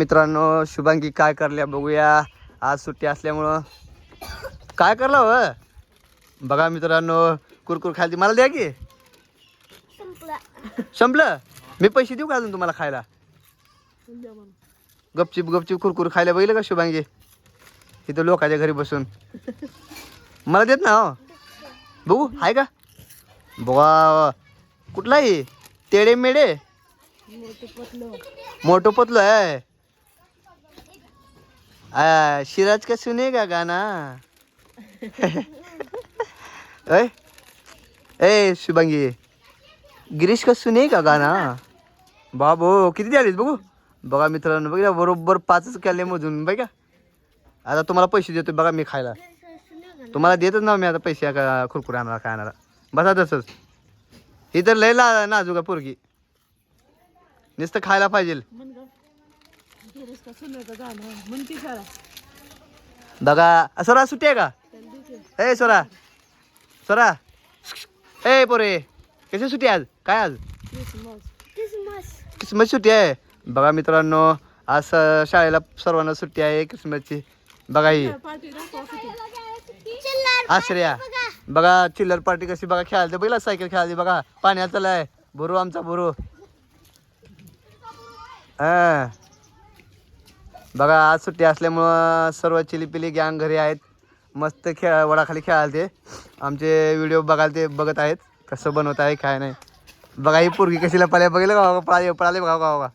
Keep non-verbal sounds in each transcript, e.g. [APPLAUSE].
मित्रांनो शुभांगी काय करल्या बघूया. आज सुट्टी असल्यामुळं. काय करला हो? बघा मित्रांनो कुरकुर खायला मला द्या की. संपलं. मी पैसे देऊ का अजून तुम्हाला खायला? गपचिप गपचिप कुरकुर खायला बघितलं का शुभांगी? इथं लोकांच्या घरी बसून. मला देत ना हो? बघू आहे का? बघा कुठला आहे? तेडे मेडे मोठं पतलो आहे आ, शिराज का सुनेगा गाना? [LAUGHS] ऐ ए शुभांगी गिरीश का सुनेगा गाना? बाबो किती द्यालीस बघू? बघा मित्रांनो बघा बरोबर पाचच केले मधून बघा. आता तुम्हाला पैसे देतो बघा मी खायला. तुम्हाला देतच ना मी आता पैसे का खुरकुर आणायला काय आणायला बसा तसंच. ही तर लय ला नाजूक आहे पोरगी. नुसतं खायला पाहिजे. बघा सोरा सुट्टी आहे का? ए सोरा सोरा. ए पोरे कशी सुट्टी आज? काय आज? क्रिसमस सुट्टी आहे. बघा मित्रांनो आज शाळेला सर्वांना सुट्टी आहे क्रिसमसची. बघा ही. आश्रया बघा चिल्लर पार्टी कशी बघा खेळायला बघितला सायकल खेळायला बघा. पाण्यात चालाय भरू आमचा भरू. हा. बघा आज सुट्टी असल्यामुळं सर्व चिलीपिली गँग घरी आहेत. मस्त खेळ वडाखाली खेळायला ते. आमचे व्हिडिओ बघायला ते बघत आहेत. कसं बनवत आहे काय नाही. बघा ही पोरगी कशीला पळ्या बघितलं का पळाले पळाले बघा बघा बघा.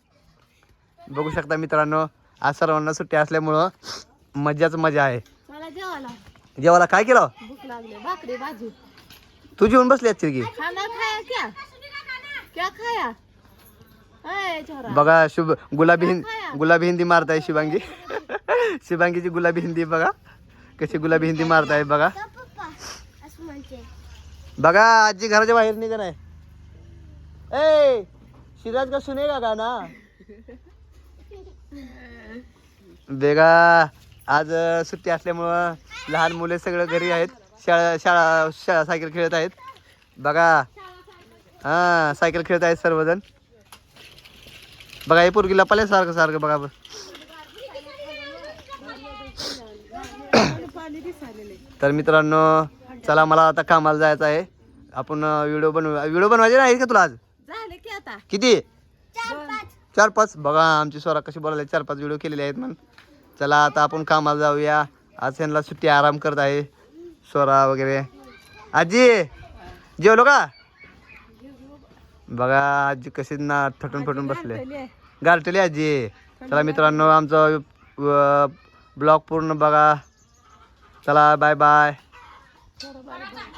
बघू शकता मित्रांनो आज सर्वांना सुट्टी असल्यामुळं मजाच मजा आहे. मला जेवायला. जेवायला काय केलं? भूक लागली. भाकरी भाजी. तू जेवून बसली की? खाना खाया क्या? क्या खाया? अय छोरा बघा शुभ गुलाबी हिंदी गुलाबी हिंदी मारताय शिवांगी. [LAUGHS] शिवांगीची गुलाबी हिंदी बघा. कशी गुलाबी हिंदी मारताय बघा. बघा आजी घराच्या बाहेर निघा नाही ए शिराज का सुनेगा गाना बेगा आज सुट्टी असल्यामुळं लहान मुले सगळं घरी आहेत. शाळा शाळा शाळा सायकल खेळत आहेत. बघा. हां सायकल खेळत आहेत सर्वजण. बघा हे पोरगीला पाले सारखं सारखं बघा बरं. तर मित्रांनो चला मला आता कामाला जायचं आहे. आपण व्हिडिओ बनवू व्हिडिओ बनवायचे नाही का तुला आज? किती? चार पाच. बघा आमची स्वरा कशी बोलायला चार पाच व्हिडिओ केलेले आहेत म्हणून चला आता आपण कामाला जाऊया. आज त्यांना सुट्टी आराम करत आहे. स्वरा वगैरे. आजी जेवलो का? बघा आजी कशी ना थटून फटून बसले गारटली आजी. चला मित्रांनो आमचं ब्लॉग पूर्ण बघा. चला बाय बाय बाय बाय